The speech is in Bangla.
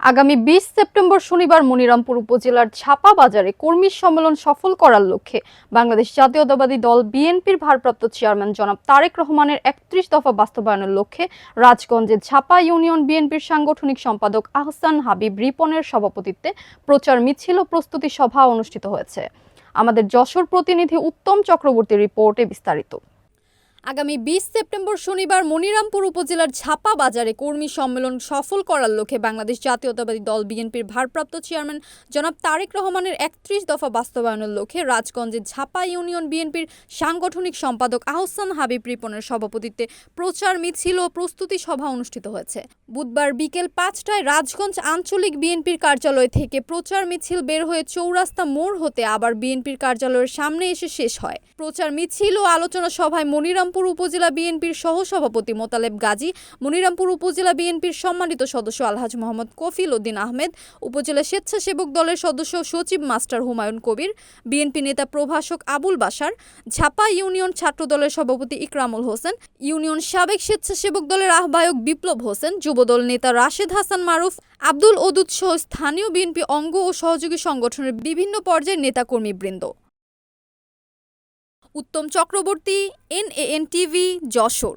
আগামী বিশ সেপ্টেম্বর শনিবার মনিরামপুর উপজেলার ছাপা বাজারে কর্মী সম্মেলন সফল করার লক্ষ্যে বাংলাদেশ জাতীয়তাবাদী দল বিএনপির ভারপ্রাপ্ত চেয়ারম্যান জনাব তারেক রহমানের একত্রিশ দফা বাস্তবায়নের লক্ষ্যে রাজগঞ্জে ছাপা ইউনিয়ন বিএনপির সাংগঠনিক সম্পাদক আহসান হাবিব রিপনের সভাপতিত্বে প্রচার মিছিল ও প্রস্তুতি সভা অনুষ্ঠিত হয়েছে। আমাদের যশোর প্রতিনিধি উত্তম চক্রবর্তীর রিপোর্টে বিস্তারিত। আগামী বিশ সেপ্টেম্বর শনিবার মনিরামপুর উপজেলার ছাপা বাজারে কর্মী সম্মেলন সফল করার লক্ষ্যে বাংলাদেশ জাতীয়তাবাদী দল বিএনপির ভারপ্রাপ্ত চেয়ারম্যান জনাব তারেক রহমানের একত্রিশ দফা বাস্তবায়নের লক্ষ্যে রাজগঞ্জে ছাপা ইউনিয়ন বিএনপির সাংগঠনিক সম্পাদক আহসান হাবিব রিপনের সভাপতিত্বে প্রচার মিছিল ও প্রস্তুতি সভা অনুষ্ঠিত হয়েছে। বুধবার বিকেল পাঁচটায় রাজগঞ্জ আঞ্চলিক বিএনপির কার্যালয় থেকে প্রচার মিছিল বের হয়ে চৌরাস্তা মোড় হতে আবার বিএনপির কার্যালয়ের সামনে এসে শেষ হয়। প্রচার মিছিল ও আলোচনা সভায় মনিরামপুর উপজেলা বিএনপির সহসভাপতি মোতালেব গাজী, মনিরামপুর উপজেলা বিএনপির সম্মানিত সদস্য আলহাজ মোহাম্মদ কফিল উদ্দিন আহমেদ, উপজেলা স্বেচ্ছাসেবক দলের সদস্য সচিব মাস্টার হুমায়ুন কবির, বিএনপি নেতা প্রভাষক আবুল বাসার ঝাপা ইউনিয়ন ছাত্র দলের সভাপতি ইকরামুল হোসেন, ইউনিয়ন সাবেক স্বেচ্ছাসেবক দলের আহ্বায়ক বিপ্লব হোসেন, যুবদল নেতা রাশেদ হাসান মারুফ, আব্দুল ওদুদ সহ স্থানীয় বিএনপি অঙ্গ ও সহযোগী সংগঠনের বিভিন্ন পর্যায়ের নেতাকর্মীবৃন্দ। Uttam Chakraborty NAN TV Jessore.